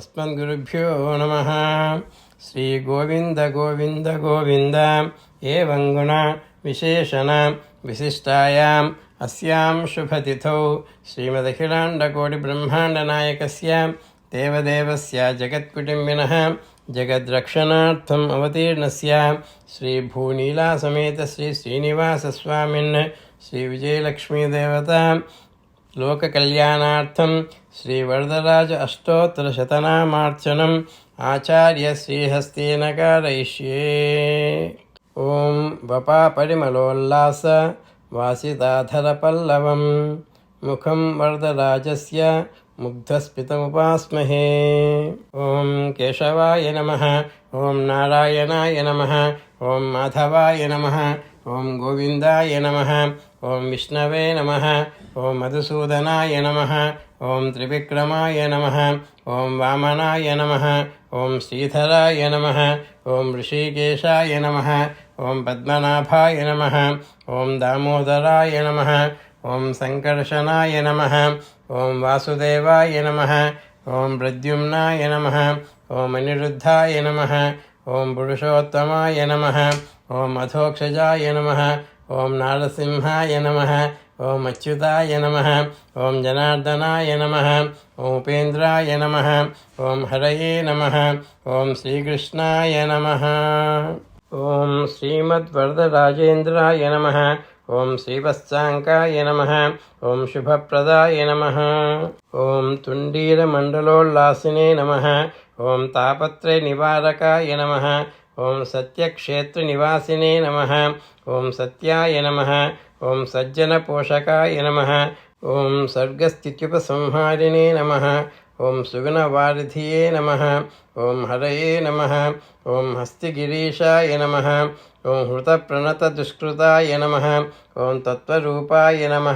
अस्मद्गुरुभ्यो नमः श्रीगोविन्द गोविन्द गोविन्द एवं गुण विशेषण विशिष्टायाम् अस्यां शुभतिथौ श्रीमदखिलाण्डकोटिब्रह्माण्डनायकस्य देवदेवस्य जगत्कुटुम्बिनः जगद्रक्षणार्थम् अवतीर्णस्य श्रीभूनीलासमेत श्रीश्रीनिवासस्वामिन् श्रीविजयलक्ष्मीदेवता లోకకల్యాణార్థం శ్రీవరదరాజ అష్టోత్తరశతనామార్చనం ఆచార్య శ్రీహస్తీనకారయిష్యే ఓం వపా పరిమళోల్లాస వాసిదాధరపల్లవం ముఖం వరదరాజస్య ముగ్ధస్మితముపాస్మహే ఓం కేశవాయ నమ ఓం నారాయణాయ నమ ఓం మాధవాయ నమ ॐ गोविन्दाय नमः ॐ विष्णवे नमः ॐ मधुसूदनाय नमः ॐ त्रिविक्रमाय नमः ॐ वामनाय नमः ॐ श्रीधराय नमः ॐ ऋषिकेशाय नमः ॐ पद्मनाभाय नमः ॐ दामोदराय नमः ॐ सङ्कर्षणाय नमः ॐ वासुदेवाय नमः ॐ प्रद्युम्नाय नमः ॐ अनिरुद्धाय नमः ॐ पुरुषोत्तमाय नमः ఓం అథోక్షజాయ నమ ఓం నారసింహాయ నమ ఓం అచ్యుతాయ నమ ఓం జనార్దనాయ నమ ఓం ఉపేంద్రాయ నమ ఓం హరయే నమ ఓం శ్రీకృష్ణాయ నమ ఓం శ్రీమద్వరదరాజేంద్రాయ నమ ఓం శ్రీవత్సాంకాయ నమ ఓం శుభప్రదాయ నమ ఓం తుండీరమండలోల్లాసినే నమ ఓం తాపత్రయ నివారకాయ నమ ఓం సత్యక్షేత్ర నివాసినే నమ ఓం సత్యాయ నమ ఓం సజ్జన పోషకాయ నమ ఓం సర్గస్థిత్యుపసంహారిణే నమ ఓం సుగుణవారిధియే నమ ఓం హరయే నమ ఓం హస్తిగిరీషాయ నమ ఓం హృతప్రణతదుష్కృతాయ నమ ఓం తత్వరూపాయ నమ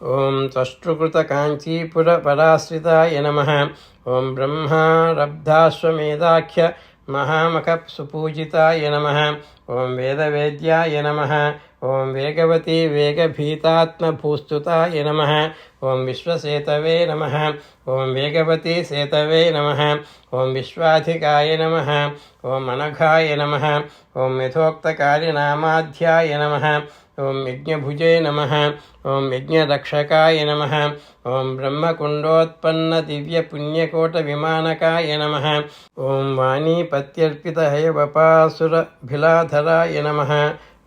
ఓం త్వష్టృకృతకాంచీపురపరాశ్రితాయ నమ ఓం బ్రహ్మారబ్ధాశ్వమేధాఖ్య మహామఖ సుపూజితాయ నమ ॐ वेदवेद्याय नमः ॐ वेगवती वेगभीतात्मभूस्तुताय नमः ॐ विश्वसेतवे नमः ॐ वेगवती सेतवे नमः ॐ विश्वाधिकाय नमः ॐ अनघाय नमः ॐ यथोक्तकार्यनामाध्याय नमः ॐ यज्ञभुजे नमः ॐ यज्ञरक्षकाय नमः ॐ ब्रह्मकुण्डोत्पन्नदिव्यपुण्यकोटविमानकाय नमः ॐ ధరాయ నమ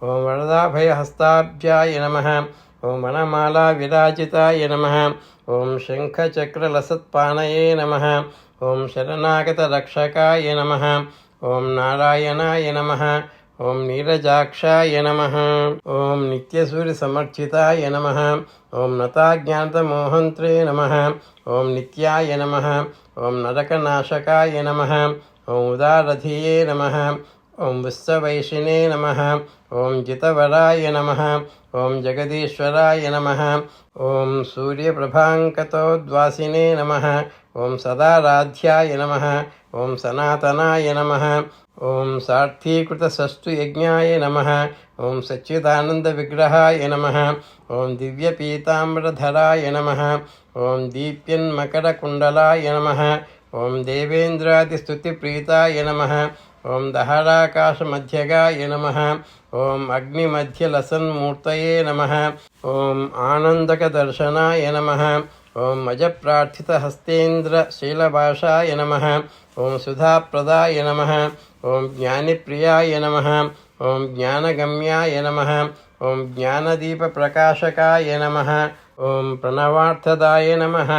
ఓం వరదాభయహస్తాభ్యాయ నమ ఓం వనమాలా విరాజితాయ నమ ఓం శంఖచక్రలసత్పానయే నమ ఓం శరణాగతరక్షకాయ నమ ఓం నారాయణాయ నమ ఓం నీరజాక్షాయ నమ ఓం నిత్యసూర్యసమర్చితాయ నమ ఓం నతాజ్ఞాతమోహంత్రే నమ ఓం నిత్యాయ నమ ఓం నరకనాశకాయ నమ ఓం ఉదారథియే నమ ఓం విశ్వవైషిణే నమ ఓం జితవరాయ నమ ఓం జగదీశ్వరాయ నమ ఓం సూర్యప్రభాంకతో ద్వాసినే నమ ఓం సదారాధ్యాయ నమ ఓం సనాతనాయ నమ ఓం సాక్షీకృతసస్తు యజ్ఞాయ నమ ఓం సచ్చిదానంద విగ్రహాయ నమ ఓం దివ్యపీతాంబరధరాయ నమ ఓం దీప్యన్మకరకుండలాయ నమ ఓం దేవేంద్రాదిస్తుతిప్రీతాయ నమ अग्निमध्यलसन्मूर्तये नमः ॐ आनन्दकदर्शनाय नमः ॐ अजप्रार्थितहस्तेन्द्रशीलभाषाय नमः ॐ सुधाप्रदाय नमः ॐ ज्ञानिप्रियाय नमः ॐ ज्ञानगम्याय नमः ॐ ज्ञानदीपप्रकाशकाय नमः ॐ प्रणवार्थदाय नमः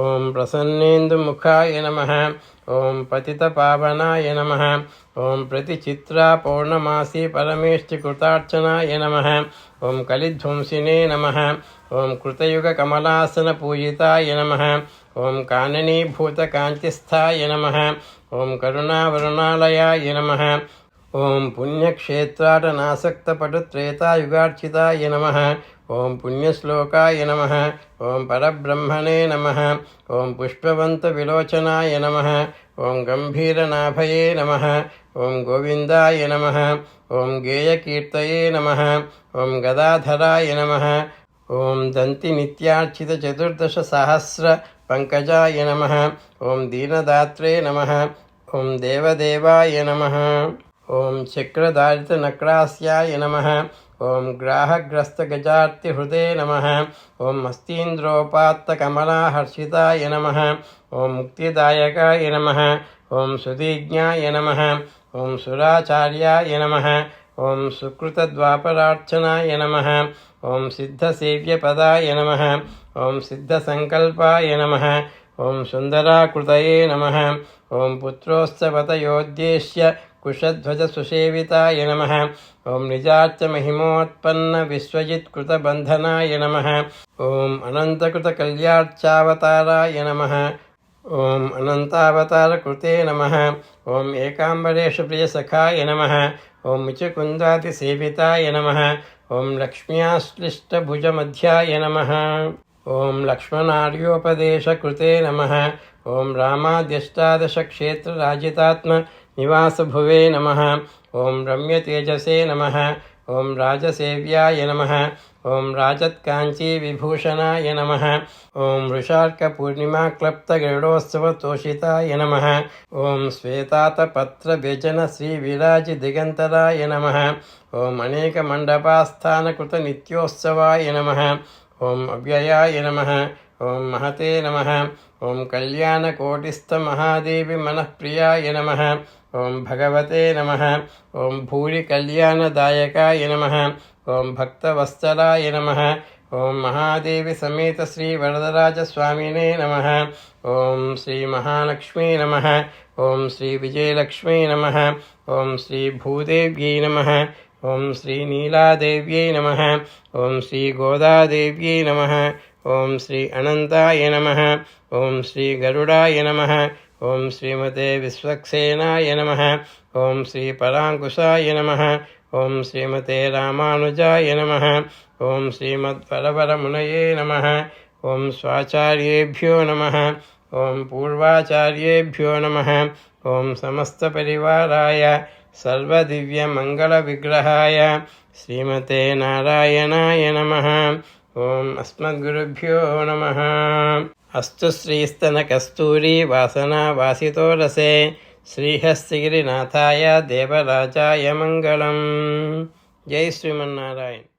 ॐ प्रसन्नेन्दुमुखाय नमः ॐ पतितपावनाय नमः ॐ प्रतिचित्रा पौर्णमासी परमेष्टिकृतार्चनाय नमः ॐ कलिध्वंसिने ఓం పతిత పావనాయ నమ. ఓం ప్రతిచిత్ర పౌర్ణమాసి పరమేష్టి కృతార్చనాయ నమ. ఓం కలిధ్వంసినే నమ. ఓం కృతయుగ కమలాసన పూజితాయ నమ. ఓం కాననీభూత కాంతిస్థాయ నమ. ఓం కరుణావరుణాలయాయ నమ. ఓం పుణ్యక్షేత్రాటనాసక్తపటుత్రేతాయుగార్చితాయ నమ. ఓం పుణ్యశ్లోకాయ నమ ఓం పరబ్రహ్మణే నమ ఓం పుష్పవంత విలోచనాయ నమ ఓం గంభీరనాభయే నమ ఓం గోవిందాయ నమ ఓం గేయకీర్తయే నమ ఓం గదాధరాయ నమ ఓం దంతి నిత్యార్చిత చతుర్దశ సహస్ర పంకజాయ నమ ఓం దీనదాత్రే నమ ఓం దేవదేవాయ నమ ఓం చక్రధారిత నక్రాస్యాయ నమ ॐ ग्राहग्रस्तगजार्तिहृदे नम। ओं हस्तीन्द्रोपात्तकमलाहर्षिताय नम। ॐ मुक्तिदायकाय नम। ॐ सुदीज्ञाय नम। ॐ सुराचार्याय नम। ॐ सुकृतद्वापरार्चनाय नम। ओं सिद्धसेव्यपदाय नम। ओं सिद्धसङ्कल्पाय नम। ओं सुन्दराकृतये नम। ओं पुत्रोत्सवतोद्देश्य कुशध्वजसुसेविताय नमः। ॐ निजार्चमहिमोत्पन्न विश्वजित्कृतबन्धनाय नमः। ॐ अनन्तकृतकल्यार्चावताराय नमः। ॐ अनन्तावतारकृते नमः। ॐ एकाम्बरेषु प्रियसखाय नमः। ॐ मुचकुन्दातिसेविताय नमः। ॐ लक्ष्म्याश्लिष्टभुजमध्याय नमः। ॐ लक्ष्मणार्योपदेशकृते नमः। ॐ रामाद्यष्टादशक्षेत्रराजितात्म నివాసభువే నమ. ఓం రమ్యతేజసే నమ. ఓం రాజసేవ్యాయ నమ. ఓం అవ్యయాయ నమ. ఓం మహతే నమ. ఓం కళ్యాణకోటిస్థమహాదేవి మనఃప్రియాయ నమ. ఓం భగవతే నమ. ఓం భూరి ओं महते नम ओं कल्याणकोटिस्थमहादेवी मन प्रियाय नम ओं भगवते नम ओं भूरिकल्याणदायकाय नम ओं भक्तवत्सलाय नमः ॐ महादेवीसमेतश्रीवरदराजस्वामिने नमः ॐ श्रीमहालक्ष्मी नमः ॐ श्रीविजयलक्ष्मी नमः ॐ श्रीभूदेव्यै नमः ॐ नम ओं श्री श्रीगोदादेव्यै नम ॐ श्री नम। नमः श्री श्रीगरुडाय नम। ॐ श्रीमते विश्वक्सेनाय नमः। श्री श्रीपराङ्कुशाय नम। ॐ श्रीमते राजा नम। ओं ॐ श्रीमद्वरवरमुनये नम। ओं स्वाचार्येभ्यो नम। ओं पूर्वाचार्येभ्यो नमः। ॐ समस्तपरिवाराय सर्वदिव्यमङ्गलविग्रहाय, श्रीमते नारायणाय नमः। ఓం అస్మద్గురుభ్యో నమ. అస్తు శ్రీస్తనకస్తూరీ వాసనా వాసితో రసే. శ్రీహస్తిగిరినాథాయ దేవరాజాయ మంగళం. జై శ్రీమన్నారాయణ.